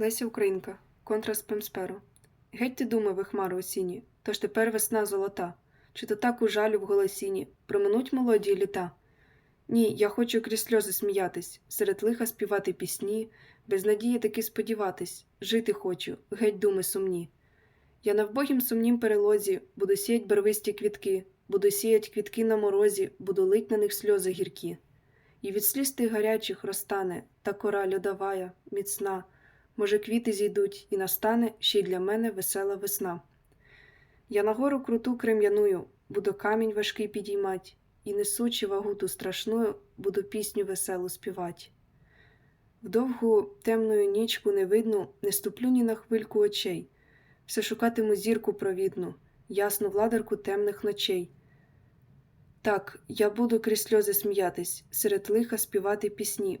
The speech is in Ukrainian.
Леся Українка, контраст Пемсперу. Геть ти думи ви хмари осінні, тож тепер весна золота, чи то так у жалю в голосіні, проминуть молоді літа. Ні, я хочу крізь сльози сміятись, серед лиха співати пісні, без надії таки сподіватись, жити хочу, геть думи сумні. Я на вбогім сумнім перелозі буду сіять барвисті квітки, буду сіять квітки на морозі, буду лить на них сльози гіркі. І від сліз тих гарячих розтане та кора льодовая, міцна. Може, квіти зійдуть, і настане ще й для мене весела весна. Я на гору круту крем'яную, буду камінь важкий підіймать, і несучи вагу ту страшною, буду пісню веселу співать. В довгу темною нічку невидну не ступлю ні на хвильку очей, все шукатиму зірку провідну, ясну владарку темних ночей. Так, я буду крізь сльози сміятись, серед лиха співати пісні,